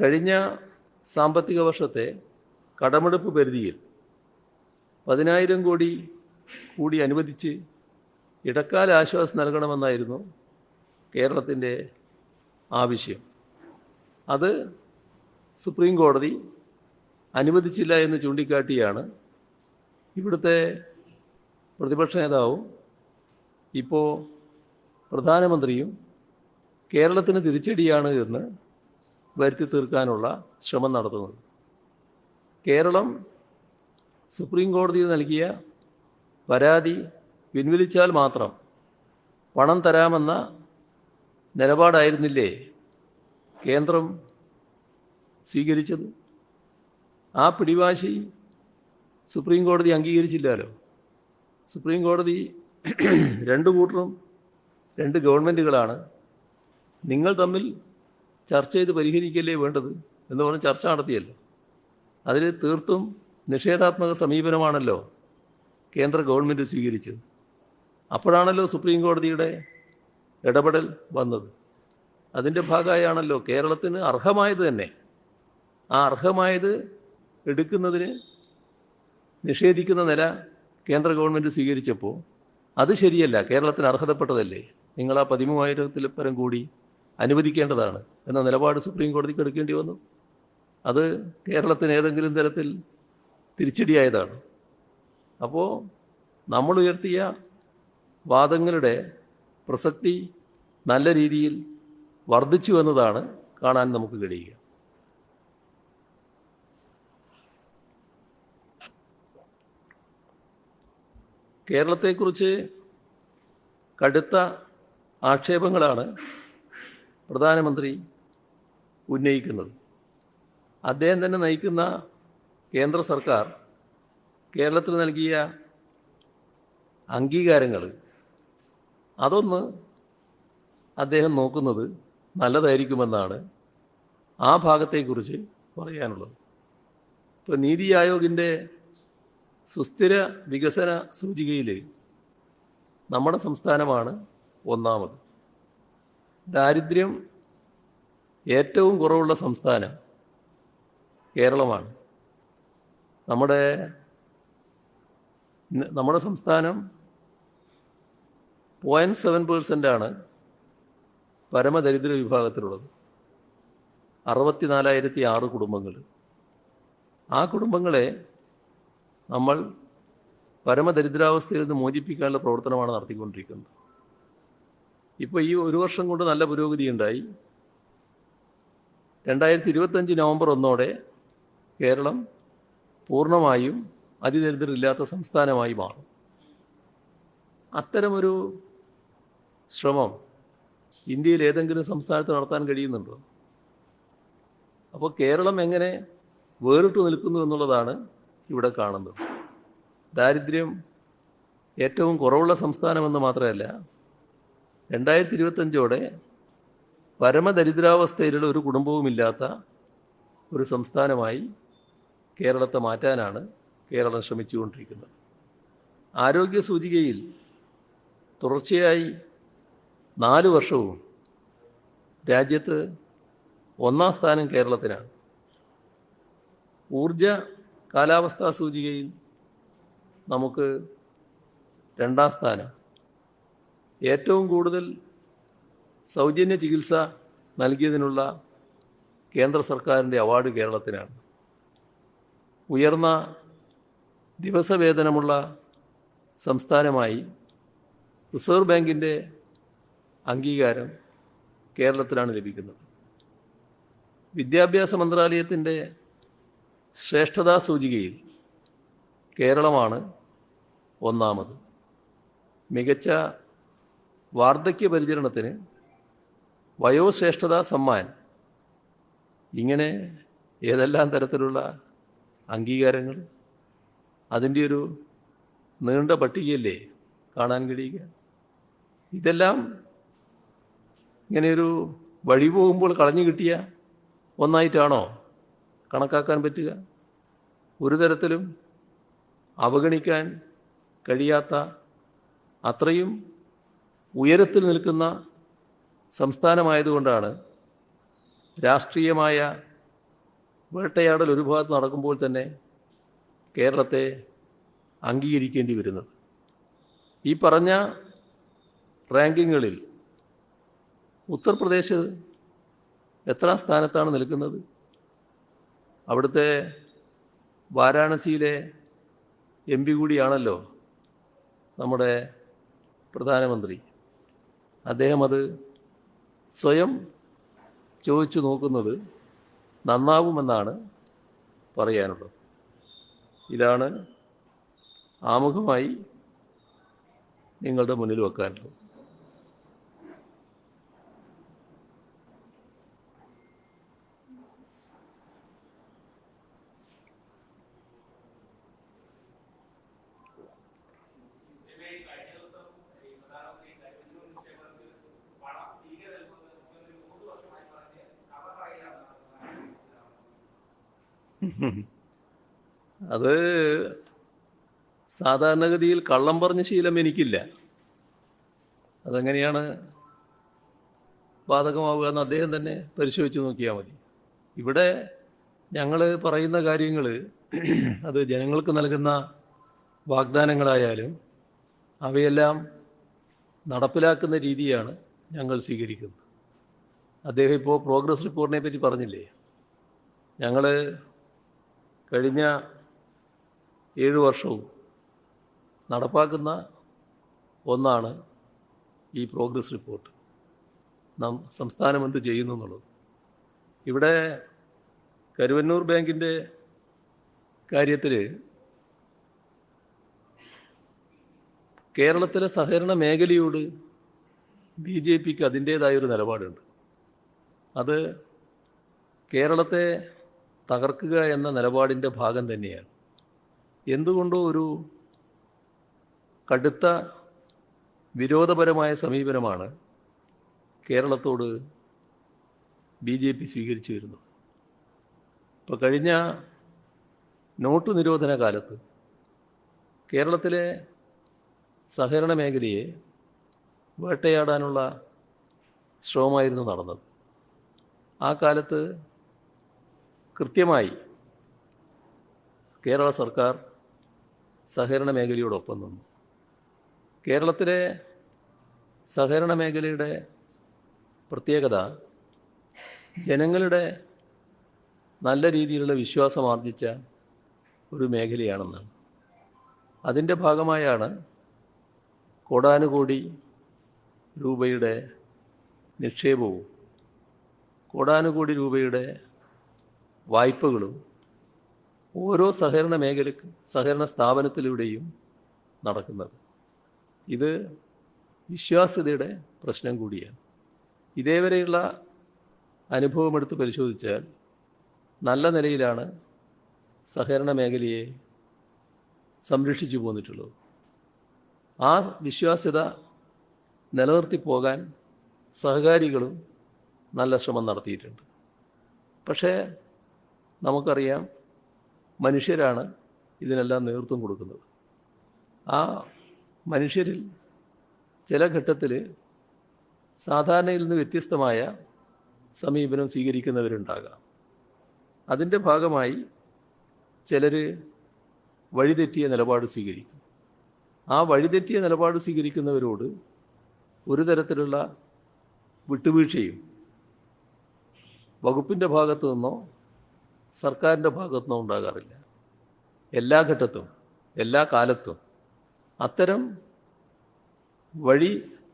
കഴിഞ്ഞ സാമ്പത്തിക വർഷത്തെ കടമെടുപ്പ് പരിധിയിൽ പതിനായിരം കോടി കൂടി അനുവദിച്ച് ഇടക്കാല ആശ്വാസം നൽകണമെന്നായിരുന്നു കേരളത്തിന്റെ ആവശ്യം. അത് സുപ്രീം കോടതി അനുവദിച്ചില്ല എന്ന് ചൂണ്ടിക്കാട്ടിയാണ് ഇവിടുത്തെ പ്രതിപക്ഷ നേതാവും ഇപ്പോൾ പ്രധാനമന്ത്രിയും കേരളത്തിന് തിരിച്ചടിയാണ് എന്ന് വരുത്തി തീർക്കാനുള്ള ശ്രമം നടത്തുന്നത് കേരളം സുപ്രീം കോടതിയിൽ നൽകിയ പരാതി പിൻവലിച്ചാൽ മാത്രം പണം തരാമെന്ന നിലപാടായിരുന്നില്ലേ കേന്ദ്രം സ്വീകരിച്ചത്? ആ പിടിവാശി സുപ്രീം കോടതി അംഗീകരിച്ചില്ലല്ലോ. സുപ്രീം കോടതി രണ്ട് കൂട്ടറും രണ്ട് ഗവൺമെന്റുകളാണ് നിങ്ങൾ തമ്മിൽ ചർച്ച ചെയ്ത് പരിഹരിക്കല്ലേ വേണ്ടത് എന്ന് പറഞ്ഞ് ചർച്ച നടത്തിയല്ലോ? അതിൽ തീർത്തും നിഷേധാത്മക സമീപനമാണല്ലോ കേന്ദ്ര ഗവൺമെന്റ് സ്വീകരിച്ചത്. അപ്പോഴാണല്ലോ സുപ്രീം കോടതിയുടെ ഇടപെടൽ വന്നത്. അതിന്റെ ഭാഗമായാണല്ലോ കേരളത്തിന് അർഹമായത് തന്നെ. ആ അർഹമായത് എടുക്കുന്നതിന് നിഷേധിക്കുന്ന നില കേന്ദ്ര ഗവൺമെന്റ് സ്വീകരിച്ചപ്പോൾ അത് ശരിയല്ല കേരളത്തിന് അർഹതപ്പെട്ടതല്ലേ? നിങ്ങൾ ആ പതിമൂവായിരത്തിൽ പരം കൂടി അനുവദിക്കേണ്ടതാണ് എന്ന നിലപാട് സുപ്രീം കോടതിക്ക് എടുക്കേണ്ടി വന്നു. അത് കേരളത്തിന് ഏതെങ്കിലും തരത്തിൽ തിരിച്ചടിയായതാണ്. അപ്പോൾ നമ്മൾ ഉയർത്തിയ വാദങ്ങളുടെ പ്രസക്തി നല്ല രീതിയിൽ വർദ്ധിച്ചു എന്നതാണ് കാണാൻ നമുക്ക് കഴിയുക. കേരളത്തെക്കുറിച്ച് കടുത്ത ആക്ഷേപങ്ങളാണ് പ്രധാനമന്ത്രി ഉന്നയിക്കുന്നത്. അദ്ദേഹം തന്നെ നയിക്കുന്ന കേന്ദ്ര സർക്കാർ കേരളത്തിൽ നൽകിയ അംഗീകാരങ്ങൾ. അതൊന്ന് അദ്ദേഹം നോക്കുന്നത് നല്ലതായിരിക്കുമെന്നാണ് ആ ഭാഗത്തെക്കുറിച്ച് പറയാനുള്ളത്. ഇപ്പോൾ നീതി ആയോഗിന്റെ സുസ്ഥിര വികസന സൂചികയിൽ നമ്മുടെ സംസ്ഥാനമാണ് ഒന്നാമത്. ദാരിദ്ര്യം ഏറ്റവും കുറവുള്ള സംസ്ഥാനം കേരളമാണ്. നമ്മുടെ നമ്മുടെ സംസ്ഥാനം പോയിന്റ് സെവൻ പേഴ്സന്റാണ് പരമദരിദ്ര വിഭാഗത്തിലുള്ളത്. അറുപത്തിനാലായിരത്തി ആറ് കുടുംബങ്ങൾ. ആ കുടുംബങ്ങളെ നമ്മൾ പരമദരിദ്രാവസ്ഥയിൽ നിന്ന് മോചിപ്പിക്കാനുള്ള പ്രവർത്തനമാണ് നടത്തിക്കൊണ്ടിരിക്കുന്നത്. ഇപ്പോൾ ഈ ഒരു വർഷം കൊണ്ട് നല്ല പുരോഗതി ഉണ്ടായി. രണ്ടായിരത്തി ഇരുപത്തഞ്ച് നവംബർ ഒന്നോടെ കേരളം പൂർണമായും അതിദരിദ്രരില്ലാത്ത സംസ്ഥാനമായി മാറും. അത്തരമൊരു ശ്രമം ഇന്ത്യയിൽ ഏതെങ്കിലും സംസ്ഥാനത്ത് നടത്താൻ കഴിയുന്നുണ്ടോ? അപ്പോൾ കേരളം എങ്ങനെ വേറിട്ട് നിൽക്കുന്നു എന്നുള്ളതാണ് ഇവിടെ കാണുന്നത്. ദാരിദ്ര്യം ഏറ്റവും കുറവുള്ള സംസ്ഥാനമെന്ന് മാത്രമല്ല രണ്ടായിരത്തി ഇരുപത്തഞ്ചോടെ പരമദരിദ്രാവസ്ഥയിലുള്ള ഒരു കുടുംബവുമില്ലാത്ത ഒരു സംസ്ഥാനമായി കേരളത്തെ മാറ്റാനാണ് കേരളം ശ്രമിച്ചുകൊണ്ടിരിക്കുന്നത്. ആരോഗ്യ സൂചികയിൽ തുടർച്ചയായി നാല് വർഷവും രാജ്യത്ത് ഒന്നാം സ്ഥാനം കേരളത്തിനാണ്. ഊർജ കാലാവസ്ഥാ സൂചികയിൽ നമുക്ക് രണ്ടാം സ്ഥാനം ഏറ്റവും കൂടുതൽ സൗജന്യ ചികിത്സ നൽകിയതിനുള്ള കേന്ദ്ര സർക്കാരിന്റെ അവാർഡ് കേരളത്തിനാണ്. ഉയർന്ന ദിവസവേതനമുള്ള സംസ്ഥാനമായി റിസർവ് ബാങ്കിന്റെ അംഗീകാരം കേരളത്തിലാണ് ലഭിക്കുന്നത്. വിദ്യാഭ്യാസ മന്ത്രാലയത്തിന്റെ ശ്രേഷ്ഠതാ സൂചികയിൽ കേരളമാണ് ഒന്നാമത്. മികച്ച വാർദ്ധക്യ പരിചരണത്തിന് വയോശ്രേഷ്ഠതാ സമ്മാൻ. ഇങ്ങനെ ഏതെല്ലാം തരത്തിലുള്ള അംഗീകാരങ്ങൾ? അതിന്റെ ഒരു നീണ്ട പട്ടികയല്ലേ കാണാൻ കഴിയുക? ഇതെല്ലാം ഇങ്ങനെയൊരു വഴി പോകുമ്പോൾ കളഞ്ഞു കിട്ടിയ ഒന്നായിട്ടാണോ കണക്കാക്കാൻ പറ്റുക? ഒരു തരത്തിലും അവഗണിക്കാൻ കഴിയാത്ത അത്രയും ഉയരത്തിൽ നിൽക്കുന്ന സംസ്ഥാനമായതുകൊണ്ടാണ് രാഷ്ട്രീയമായ വേട്ടയാടൽ ഒരു ഭാഗത്ത് നടക്കുമ്പോൾ തന്നെ കേരളത്തെ അംഗീകരിക്കേണ്ടി വരുന്നത്. ഈ പറഞ്ഞ റാങ്കിങ്ങുകളിൽ ഉത്തർപ്രദേശ് എത്ര സ്ഥാനത്താണ് നിൽക്കുന്നത്? അവിടുത്തെ വാരാണസിയിലെ എം പി കൂടിയാണല്ലോ നമ്മുടെ പ്രധാനമന്ത്രി. അദ്ദേഹം അത് സ്വയം ചോദിച്ചു നോക്കുന്നത് നന്നാവുമെന്നാണ് പറയാനുള്ളത്. ഇതാണ് ആമുഖമായി നിങ്ങളുടെ മുന്നിൽ വെക്കാനുള്ളത്. അത് സാധാരണഗതിയിൽ കള്ളം പറഞ്ഞ ശീലം എനിക്കില്ല. അതെങ്ങനെയാണ് ബാധകമാവുക എന്ന് അദ്ദേഹം തന്നെ പരിശോധിച്ച് നോക്കിയാൽ മതി. ഇവിടെ ഞങ്ങൾ പറയുന്ന കാര്യങ്ങൾ അത് ജനങ്ങൾക്ക് നൽകുന്ന വാഗ്ദാനങ്ങളായാലും അവയെല്ലാം നടപ്പിലാക്കുന്ന രീതിയാണ് ഞങ്ങൾ സ്വീകരിക്കുന്നത്. അദ്ദേഹം ഇപ്പോൾ പ്രോഗ്രസ് റിപ്പോർട്ടിനെ പറ്റി പറഞ്ഞില്ലേ? ഞങ്ങൾ കഴിഞ്ഞ ഏഴ് വർഷവും നടപ്പാക്കുന്ന ഒന്നാണ് ഈ പ്രോഗ്രസ് റിപ്പോർട്ട്. നാം സംസ്ഥാനം എന്ത് ചെയ്യുന്നു എന്നുള്ളത്. ഇവിടെ കരുവന്നൂർ ബാങ്കിന്റെ കാര്യത്തിൽ കേരളത്തിലെ സഹകരണ മേഖലയോട് ബി ജെ പിക്ക് അതിന്റേതായൊരു നിലപാടുണ്ട്. അത് കേരളത്തെ തകർക്കുക എന്ന നിലപാടിന്റെ ഭാഗം തന്നെയാണ്. എന്തുകൊണ്ടോ ഒരു കടുത്ത വിരോധപരമായ സമീപനമാണ് കേരളത്തോട് ബി ജെ പി സ്വീകരിച്ചു വരുന്നത്. ഇപ്പോൾ കഴിഞ്ഞ നോട്ട് നിരോധന കാലത്ത് കേരളത്തിലെ സഹകരണ മേഖലയെ വേട്ടയാടാനുള്ള ശ്രമമായിരുന്നു നടന്നത്. ആ കാലത്ത് കൃത്യമായി കേരള സർക്കാർ സഹകരണ മേഖലയോടൊപ്പം നിന്നു. കേരളത്തിലെ സഹകരണ മേഖലയുടെ പ്രത്യേകത ജനങ്ങളുടെ നല്ല രീതിയിലുള്ള വിശ്വാസം ആർജിച്ച ഒരു മേഖലയാണെന്നാണ്. അതിന്റെ ഭാഗമായാണ് കോടാനുകോടി രൂപയുടെ നിക്ഷേപവും കോടാനുകോടി രൂപയുടെ വായ്പകളും ഓരോ സഹകരണ മേഖലക്ക് സഹകരണ സ്ഥാപനത്തിലൂടെയും നടക്കുന്നത്. ഇത് വിശ്വാസ്യതയുടെ പ്രശ്നം കൂടിയാണ്. ഇതേവരെയുള്ള അനുഭവമെടുത്ത് പരിശോധിച്ചാൽ നല്ല നിലയിലാണ് സഹകരണ മേഖലയെ സംരക്ഷിച്ചു പോന്നിട്ടുള്ളത്. ആ വിശ്വാസ്യത നിലനിർത്തി പോകാൻ സഹകാരികളും നല്ല ശ്രമം നടത്തിയിട്ടുണ്ട്. പക്ഷേ നമുക്കറിയാം മനുഷ്യരാണ് ഇതിനെല്ലാം നേതൃത്വം കൊടുക്കുന്നത്. ആ മനുഷ്യരിൽ ചില ഘട്ടത്തിൽ സാധാരണയിൽ നിന്ന് വ്യത്യസ്തമായ സമീപനം സ്വീകരിക്കുന്നവരുണ്ടാകാം. അതിന്റെ ഭാഗമായി ചിലർ വഴിതെറ്റിയ നിലപാട് സ്വീകരിക്കും. ആ വഴിതെറ്റിയ നിലപാട് സ്വീകരിക്കുന്നവരോട് ഒരു തരത്തിലുള്ള വിട്ടുവീഴ്ചയും വകുപ്പിന്റെ ഭാഗത്തു നിന്നോ സർക്കാരിന്റെ ഭാഗത്തുനിന്നും ഉണ്ടാകാറില്ല. എല്ലാ ഘട്ടത്തും എല്ലാ കാലത്തും അത്തരം വഴി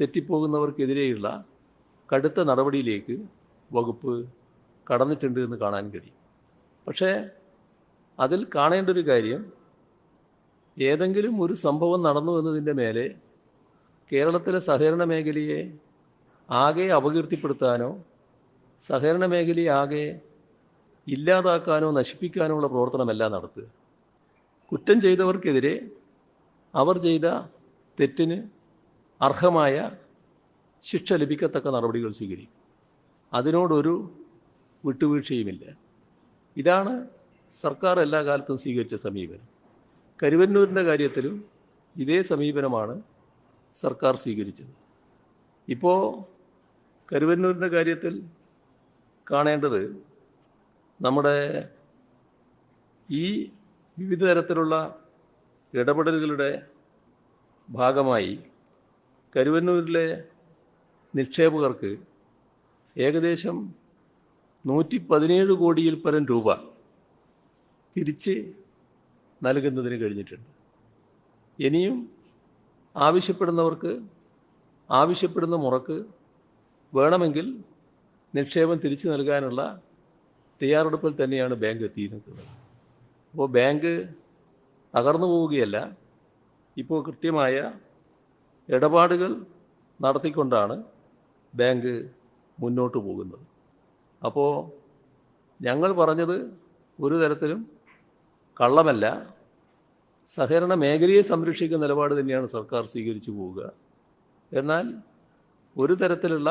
തെറ്റിപ്പോകുന്നവർക്കെതിരെയുള്ള കടുത്ത നടപടിയിലേക്ക് വകുപ്പ് കടന്നിട്ടുണ്ട് എന്ന് കാണാൻ കഴിയും. പക്ഷേ അതിൽ കാണേണ്ട ഒരു കാര്യം ഏതെങ്കിലും ഒരു സംഭവം നടന്നു എന്നതിന്റെ മേലെ കേരളത്തിലെ സഹകരണ മേഖലയെ ആകെ അപകീർത്തിപ്പെടുത്താനോ സഹകരണ മേഖലയെ ആകെ ഇല്ലാതാക്കാനോ നശിപ്പിക്കാനോ ഉള്ള പ്രവർത്തനമല്ല നടത്തുക. കുറ്റം ചെയ്തവർക്കെതിരെ അവർ ചെയ്ത തെറ്റിന് അർഹമായ ശിക്ഷ ലഭിക്കത്തക്ക നടപടികൾ സ്വീകരിക്കും. അതിനോടൊരു വിട്ടുവീഴ്ചയുമില്ല. ഇതാണ് സർക്കാർ എല്ലാ കാലത്തും സ്വീകരിച്ച സമീപനം. കരുവന്നൂരിന്റെ കാര്യത്തിലും ഇതേ സമീപനമാണ് സർക്കാർ സ്വീകരിച്ചത്. ഇപ്പോൾ കരുവന്നൂരിന്റെ കാര്യത്തിൽ കാണേണ്ടത് നമ്മുടെ ഈ വിവിധ തരത്തിലുള്ള ഇടപെടലുകളുടെ ഭാഗമായി കരുവന്നൂരിലെ നിക്ഷേപകർക്ക് ഏകദേശം നൂറ്റി പതിനേഴ് കോടിയിൽ പരം രൂപ തിരിച്ച് നൽകുന്നതിന് കഴിഞ്ഞിട്ടുണ്ട്. ഇനിയും ആവശ്യപ്പെടുന്നവർക്ക് ആവശ്യപ്പെടുന്ന മുറക്ക് വേണമെങ്കിൽ നിക്ഷേപം തിരിച്ചു നൽകാനുള്ള തയ്യാറെടുപ്പിൽ തന്നെയാണ് ബാങ്ക് എത്തിയിരിക്കുന്നത് അപ്പോൾ ബാങ്ക് തകർന്നു പോവുകയല്ല ഇപ്പോൾ കൃത്യമായ ഇടപാടുകൾ നടത്തിക്കൊണ്ടാണ് ബാങ്ക് മുന്നോട്ട് പോകുന്നത്. അപ്പോൾ ഞങ്ങൾ പറഞ്ഞത് ഒരു തരത്തിലും കള്ളമല്ല സഹകരണ മേഖലയെ സംരക്ഷിക്കുന്ന നിലപാട് തന്നെയാണ് സർക്കാർ സ്വീകരിച്ചു പോവുക. എന്നാൽ ഒരു തരത്തിലുള്ള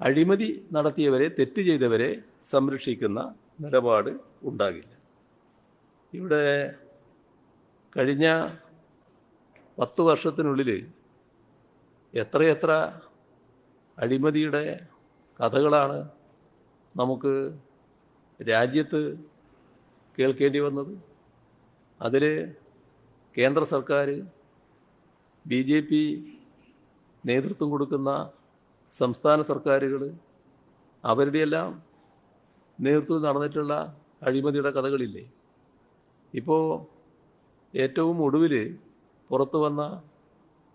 അഴിമതി നടത്തിയവരെ തെറ്റ് ചെയ്തവരെ സംരക്ഷിക്കുന്ന നിലപാട് ഉണ്ടാകില്ല. ഇവിടെ കഴിഞ്ഞ പത്ത് വർഷത്തിനുള്ളിൽ എത്രയെത്ര അഴിമതിയുടെ കഥകളാണ് നമുക്ക് രാജ്യത്ത് കേൾക്കേണ്ടി വന്നത്. അതിൽ കേന്ദ്ര സർക്കാർ ബി ജെ പി നേതൃത്വം കൊടുക്കുന്ന സംസ്ഥാന സർക്കാരുകൾ അവരുടെയെല്ലാം നേതൃത്വത്തിൽ നടന്നിട്ടുള്ള അഴിമതിയുടെ കഥകളില്ലേ? ഇപ്പോൾ ഏറ്റവും ഒടുവിൽ പുറത്തു വന്ന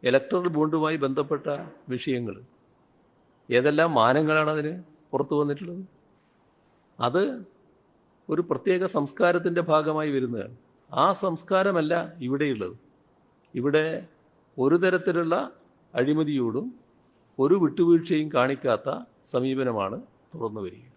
ഇലക്ട്രൽ ബോണ്ടുമായി ബന്ധപ്പെട്ട വിഷയങ്ങൾ ഏതെല്ലാം മാനങ്ങളാണ് അതിന് പുറത്തു വന്നിട്ടുള്ളത്? അത് ഒരു പ്രത്യേക സംസ്കാരത്തിന്റെ ഭാഗമായി വരുന്നതാണ്. ആ സംസ്കാരമല്ല ഇവിടെയുള്ളത്. ഇവിടെ ഒരു തരത്തിലുള്ള അഴിമതിയോടും ഒരു വിട്ടുവീഴ്ചയും കാണിക്കാത്ത സമീപനമാണ് തുറന്നു വരിക.